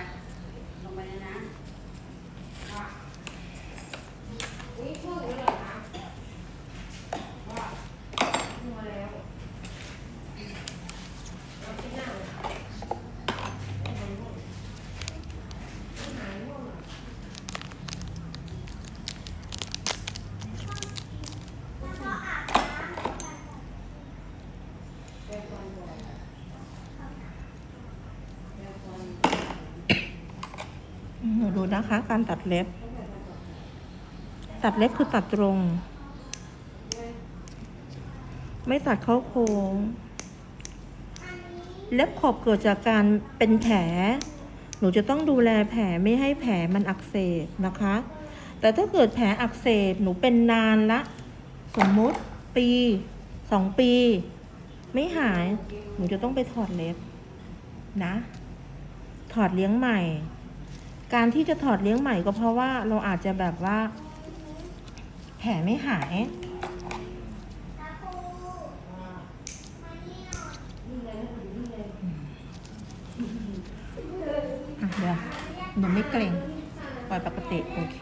went ดูนะคะ การตัดเล็บ ตัดเล็บคือตัดตรง ไม่ตัดเข้าโค้ง เล็บขอบเกิดจากการเป็นแผล หนูจะต้องดูแลแผลไม่ให้แผลมันอักเสบนะคะ แต่ถ้าเกิดแผลอักเสบหนูเป็นนานละ สมมุติปีสองปี ไม่หาย หนูจะต้องไปถอดเล็บนะ ถอดเลี้ยงใหม่ การที่จะถอดเลี้ยงใหม่ก็เพราะว่าเราอาจจะแบบว่า แผลไม่หายเดี๋ยวหนูไม่เกรงปล่อยปกติ โอเค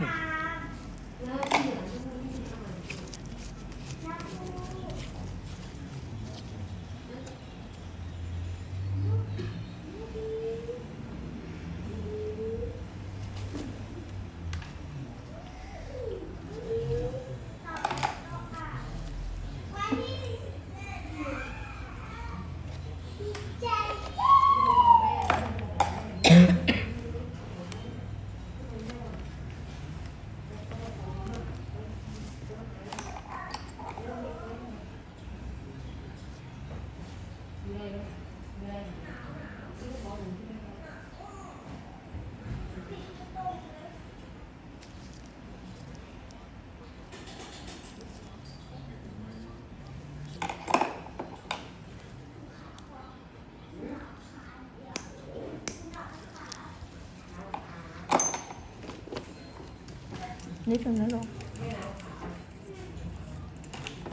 นี่ตรงนั้นหรอ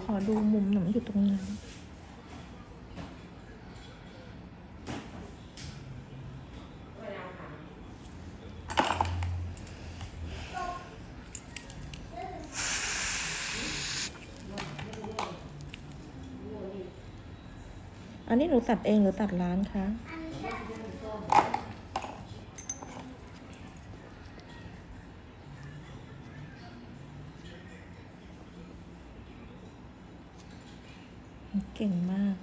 ขอดูมุมหนูอยู่ตรงนั้นอันนี้หนูตัดเองหรือตัดร้านคะ เก่งมาก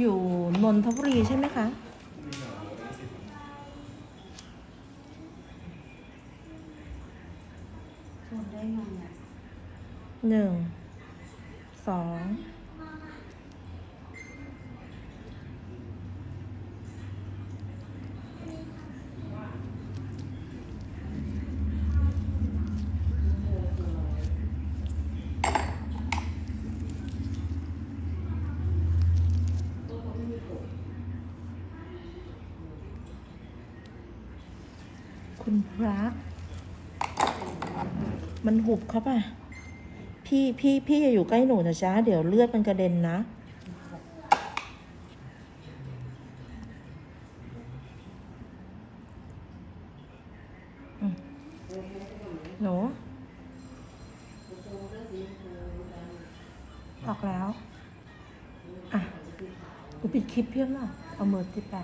อยู่นนทบุรีใช่ไหมคะชนได้ไงอะหนึ่ง สอง คุณพระมันหุบเขาป่ะ พี่พี่พี่อย่าอยู่ใกล้หนูนะจ๊ะ เดี๋ยวเลือดมันกระเด็นนะ หนู ออกแล้ว อะหนูปิดคลิปเพียงหน่อเอามือติดแปะ